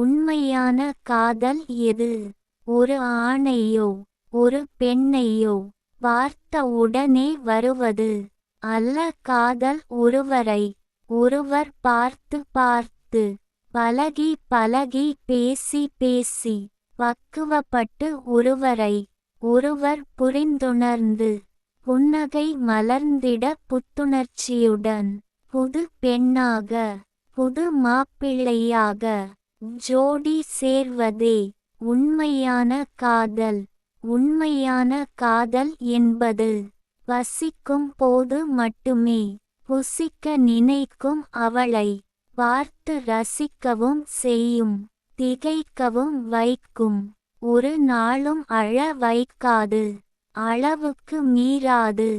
உண்மையான காதல் எது? ஒரு ஆணையோ ஒரு பெண்ணையோ பார்த்த உடனே வருவது அல்ல காதல் ஒருவரை. ஒருவர் பார்த்து பார்த்து பழகி பழகி பேசி பேசி பக்குவப்பட்டு ஒருவரை. ஒருவர் புரிந்துணர்ந்து புன்னகை மலர்ந்திட புத்துணர்ச்சியுடன் புது பெண்ணாக புது மாப்பிள்ளையாக ஜோடி சேர்வதே உண்மையான காதல். உண்மையான காதல் என்பது வசிக்கும் போது மட்டுமே புசிக்க நினைக்கும் அவளை பார்த்து ரசிக்கவும் செய்யும் திகைக்கவும் வைக்கும். ஒரு நாளும் அழ வைக்காது அளவுக்கு மீறாது.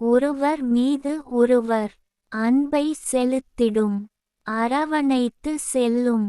ஒருவர் மீது ஒருவர் அன்பை செலுத்திடும் அரவணைத்து செல்லும்.